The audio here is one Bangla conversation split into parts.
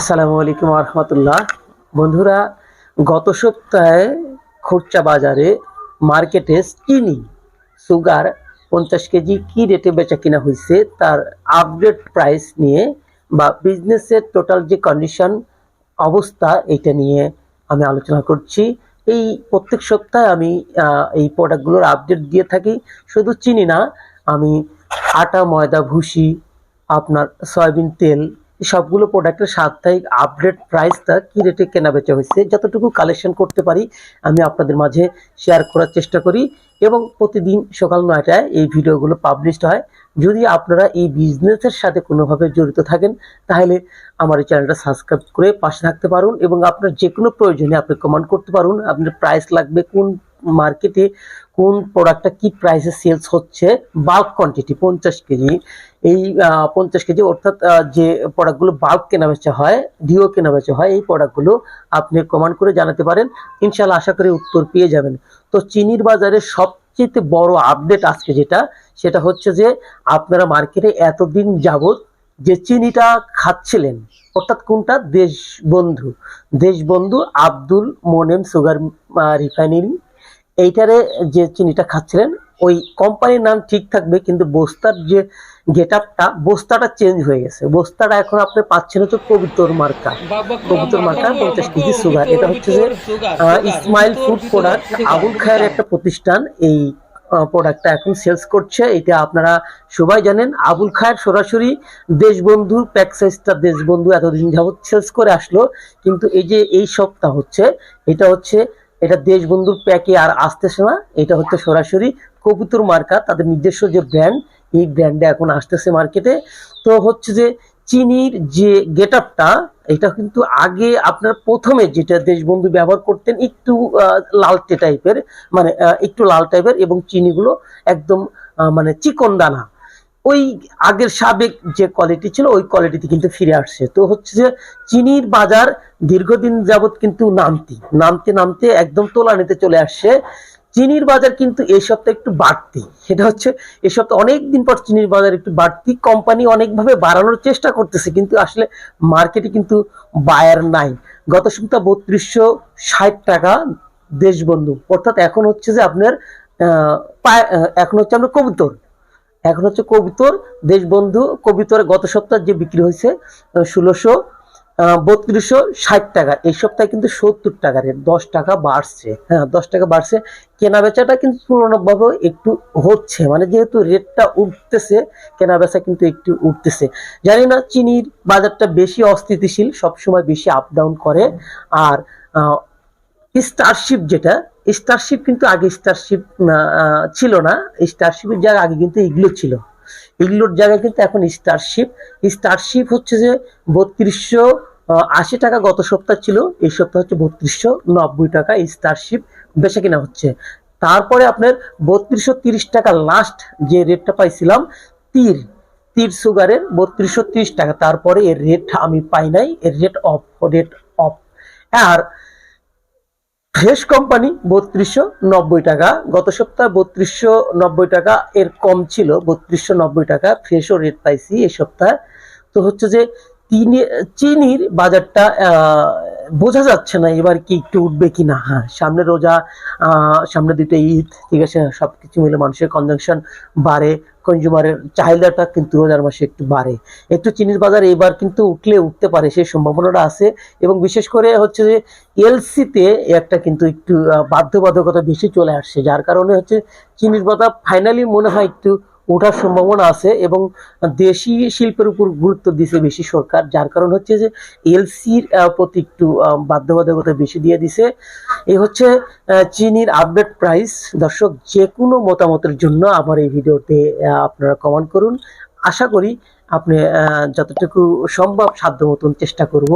আসসালামু আলাইকুম রহমতুল্লাহ। বন্ধুরা, গত সপ্তাহে খুচরা বাজারে মার্কেটে চিনি, সুগার পঞ্চাশ কেজি কি রেটে বেচা কিনা হয়েছে, তার আপডেট প্রাইস নিয়ে বা বিজনেসের টোটাল যে কন্ডিশন অবস্থা, এটা নিয়ে আমি আলোচনা করছি। এই প্রত্যেক সপ্তাহে আমি এই প্রোডাক্টগুলোর আপডেট দিয়ে থাকি। শুধু চিনি না, আমি আটা, ময়দা, ভুসি, আপনার সয়াবিন তেল সবগুলো প্রোডাক্টের সাপ্তাহিক আপডেট প্রাইসটা কী রেটে কেনা বেচা হয়েছে, যতটুকু কালেকশন করতে পারি আমি আপনাদের মাঝে শেয়ার করার চেষ্টা করি এবং প্রতিদিন সকাল নয়টায় এই ভিডিওগুলো পাবলিশড হয়। যদি আপনারা এই বিজনেসের সাথে কোনোভাবে জড়িত থাকেন, তাহলে আমার এই চ্যানেলটা সাবস্ক্রাইব করে পাশে থাকতে পারুন এবং আপনার যে কোনো প্রয়োজনে আপনি কমেন্ট করতে পারুন, আপনার প্রাইস লাগবে কোন মার্কেটে কোন প্রোডাক্টটা কি প্রাইসে সেলস হচ্ছে বাল্ক কোয়ান্টিটি পঞ্চাশ কেজি, এই পঞ্চাশ কেজি অর্থাৎ যে প্রোডাক্টগুলো বাল্ক কেনা বেচা হয় ডিও কেনা বেচা হয়, এই প্রোডাক্টগুলো আপনি কমান্ড করে জানাতে পারেন। ইনশাল্লাহ আশা করি উত্তর পেয়ে যাবেন। তো চিনির বাজারে সবচেয়ে বড় আপডেট আজকে যেটা, সেটা হচ্ছে যে আপনারা মার্কেটে এতদিন যাবত যে চিনিটা খাচ্ছিলেন, অর্থাৎ কোনটা? দেশবন্ধু। দেশবন্ধু আব্দুল মোনেম সুগার রিফাইনারি এইটারে যে চিনিটা খাচ্ছিলেন ওই কোম্পানির নাম ঠিক থাকবে কিন্তু বস্তার যে গেট আপটা বস্তাটা চেঞ্জ হয়ে গেছে। বস্তাটা এখন আপনি পাচ্ছেন হচ্ছে কবিতর মার্কা। কবুতর মার্কা পঞ্চাশ কেজি সুগার এটা হচ্ছে যে ইসমাইল ফুড প্রোডাক্ট আবুল খায়ের একটা প্রতিষ্ঠান। এই প্রোডাক্টটা এখন সেলস করছে। এটা আপনারা সবাই জানেন। আবুল খায়ের সরাসরি দেশবন্ধু প্যাক সাইজটা দেশবন্ধু এতদিন যাবত সেলস করে আসলো। কিন্তু এই যে এই সপ্তাহ হচ্ছে এটা হচ্ছে এটা দেশবন্ধুর প্যাকে আর আসতেছে না। এটা হচ্ছে সরাসরি কবুতর মার্কা। তাদের নিজস্ব যে ব্র্যান্ড এই ব্র্যান্ডে এখন আসতেছে মার্কেটে তো হচ্ছে যে চিনির যে গেট আপটা এটা কিন্তু আগে আপনার প্রথমে যেটা দেশবন্ধু ব্যবহার করতেন একটু লালটে টাইপের মানে একটু লাল টাইপের এবং চিনিগুলো একদম মানে চিকন দানা। ওই আগের সাবেক যে কোয়ালিটি ছিল, ওই কোয়ালিটিতে কিন্তু ফিরে আসছে। তো হচ্ছে যে চিনির বাজার দীর্ঘদিন যাবৎ কিন্তু নামতি। নামতে নামতে একদম তোলানিতে চলে আসছে। চিনির বাজার কিন্তু এই সপ্তাহে একটু বাড়তি। সেটা হচ্ছে এই সপ্তাহে অনেক দিন পর চিনির বাজার একটু বাড়তি। কোম্পানি অনেকভাবে বাড়ানোর চেষ্টা করতেছে, কিন্তু আসলে মার্কেটে কিন্তু বায়ার নাই। গত সপ্তাহ বত্রিশশো ষাট টাকা দেশবন্ধু। অর্থাৎ এখন হচ্ছে যে আপনার এখন হচ্ছে আপনার কবুতর। এখন হচ্ছে কবুতর, দেশবন্ধু কবিতর গত সপ্তাহে যে বিক্রি হয়েছে ষোলোশো বত্রিশশো ষাট টাকা। এই সপ্তাহে কিন্তু সত্তর টাকা রেট, দশ টাকা বাড়ছে। হ্যাঁ দশ টাকা বাড়ছে। কেনা বেচাটা কিন্তু তুলনাভাবে একটু হচ্ছে। মানে যেহেতু রেটটা উঠতেছে কেনা বেচা কিন্তু একটু উঠতেছে। জানি না, চিনির বাজারটা বেশি অস্থিতিশীল, সবসময় বেশি আপ ডাউন করে। আর স্টারশিপ যেটা স্টারশিপ কিন্তু আগে স্টারশিপ ছিল না। স্টারশিপের জায়গায় আগে কিন্তু এগুলো ছিল। এগুলোর জায়গায় কিন্তু এখন স্টারশিপ স্টারশিপ হচ্ছে যে বত্রিশশো আশি টাকা গত সপ্তাহ ছিল। এই সপ্তাহ হচ্ছে বত্রিশশো নব্বই টাকা স্টারশিপ বেচা কিনা হচ্ছে। তারপরে আপনার বত্রিশশো তিরিশ টাকা লাস্ট যে রেটটা পাইছিলাম, তীর। তীর সুগারের বত্রিশশো তিরিশ টাকা। তারপরে এর রেট আমি পাই নাই। এর রেট অফ রেট অফ আর ফ্রেশ কোম্পানি বত্রিশশো নব্বই টাকা। গত সপ্তাহে বত্রিশশো নব্বই টাকা এর কম ছিল, বত্রিশশো নব্বই টাকা ফ্রেশও রেট পাইছি এই সপ্তাহে। তো হচ্ছে যে চিনির বাজারটা বোঝা যাচ্ছে না এবার কি, একটু উঠবে কি না। হ্যাঁ সামনে রোজা সামনে দুটো ঈদ, ঠিক আছে সব কিছু মিলে মানুষের কনজাংশন বাড়ে কনজিউমারের চাহিদাটা কিন্তু রোজার মাসে একটু বাড়ে। একটু চিনির বাজার এবার কিন্তু উঠলে উঠতে পারে, সেই সম্ভাবনাটা আছে। এবং বিশেষ করে হচ্ছে যে, এলসিতে একটা কিন্তু একটু বাধ্যবাধকতা বেশি চলে আসছে, যার কারণে হচ্ছে, চিনির বাজার ফাইনালি মনে হয় একটু ওঠার সম্ভাবনা আছে এবং দেশি শিল্পের উপর গুরুত্ব দিছে বেশি সরকার, যার কারণ হচ্ছে যে এলসির প্রতি একটু বাধ্যবাধকতা বেশি দিয়ে দিছে। এই হচ্ছে চিনির আপডেট প্রাইস দর্শক যে কোনো মতামতের জন্য আমার এই ভিডিওতে আপনারা কমেন্ট করুন। আশা করি আপনি যতটুকু সম্ভব সাধ্য মতন চেষ্টা করব।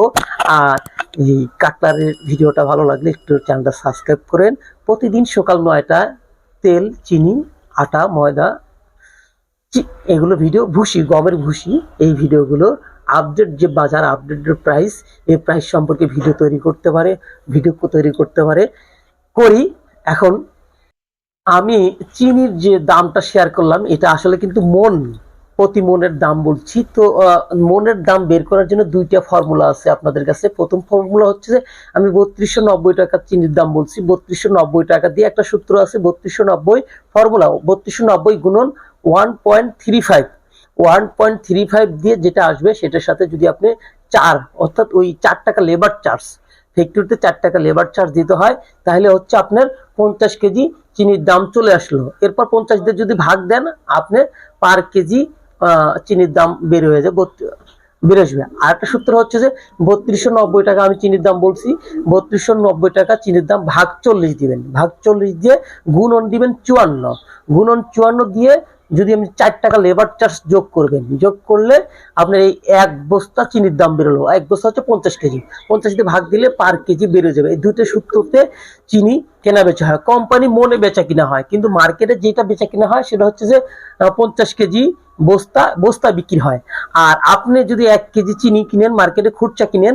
আর এই কাটলারের ভিডিওটা ভালো লাগলে একটু চ্যানেলটা সাবস্ক্রাইব করেন। প্রতিদিন সকাল নয়টা তেল, চিনি, আটা, ময়দা এগুলো ভিডিও ভুসি, গমের ভুসি, এই ভিডিওগুলো আপডেট যে বাজার আপডেটের প্রাইস এই প্রাইস সম্পর্কে ভিডিও তৈরি করতে পারে ভিডিও তৈরি করতে পারে। করি, এখন আমি চিনির যে দামটা শেয়ার করলাম, এটা আসলে কিন্তু মন, প্রতি মনের দাম বলছি। তো মনের দাম বের করার জন্য দুইটা ফর্মুলা আছে আপনাদের কাছে। প্রথম ফর্মুলা হচ্ছে যে আমি বত্রিশশো নব্বই টাকা চিনির দাম বলছি। বত্রিশশো নব্বই টাকা দিয়ে একটা সূত্র আছে, বত্রিশশো নব্বই ফর্মুলা বত্রিশশো নব্বই গুণন one point three five one point three five দিয়ে যেটা আসবে সেটার সাথে যদি আপনি চার, অর্থাৎ ওই চার টাকা লেবার চার্জ ফ্যাক্টরিতে চার টাকা লেবার চার্জ দিতে হয়, তাহলে হচ্ছে আপনার পঞ্চাশ কেজি চিনির দাম চলে আসলো। এরপর পঞ্চাশ দিয়ে যদি ভাগ দেন, আপনি পার কেজি চিনির দাম বের হয়ে যায় বের আসবে। আর একটা সূত্র হচ্ছে যে বত্রিশশো নব্বই টাকা আমি চিনির দাম বলছি, বত্রিশশো নব্বই টাকা চিনির দাম ভাগ চল্লিশ দিবেন। ভাগ চল্লিশ দিয়ে গুণন দিবেন চুয়ান্ন। গুণন চুয়ান্ন দিয়ে যদি আপনি চার টাকা লেবার চার্জ যোগ করবেন যোগ করলে আপনার এই এক বস্তা চিনির দাম বেরোলো। এক বস্তা হচ্ছে পঞ্চাশ কেজি। পঞ্চাশ দিয়ে ভাগ দিলে পার কেজি বেড়ে যাবে। এই দুটো সূত্রতে চিনি কেনা বেচা হয়। কোম্পানি মনে বেচা কিনা হয়। কিন্তু মার্কেটে যেটা বেচা কিনা হয়, সেটা হচ্ছে যে পঞ্চাশ কেজি বস্তা বস্তা বিক্রি হয়। আর আপনি যদি এক কেজি চিনি কিনেন, মার্কেটে খুচরা কিনেন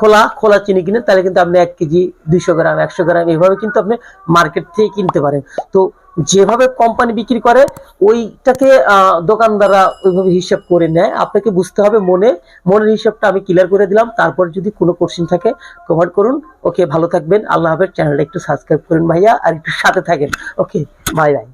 খোলা খোলা চিনি কিনেন, তাহলে কিন্তু আপনি এক কেজি দুইশো গ্রাম, একশো গ্রাম এইভাবে কিন্তু আপনি মার্কেট থেকে কিনতে পারেন। তো যেভাবে কোম্পানি বিক্রি করে, ওইটাকে দোকানদাররা ওইভাবে হিসাব করে নেয়। আপনাকে বুঝতে হবে মনে, মনের হিসাবটা আমি ক্লিয়ার করে দিলাম। তারপর যদি কোনো কোশ্চিন থাকে কমেন্ট করুন। ওকে ভালো থাকবেন। আল্লাহ হাফেজ। চ্যানেলটা একটু সাবস্ক্রাইব করুন ভাইয়া, আর একটু সাথে থাকেন। Okay bye bye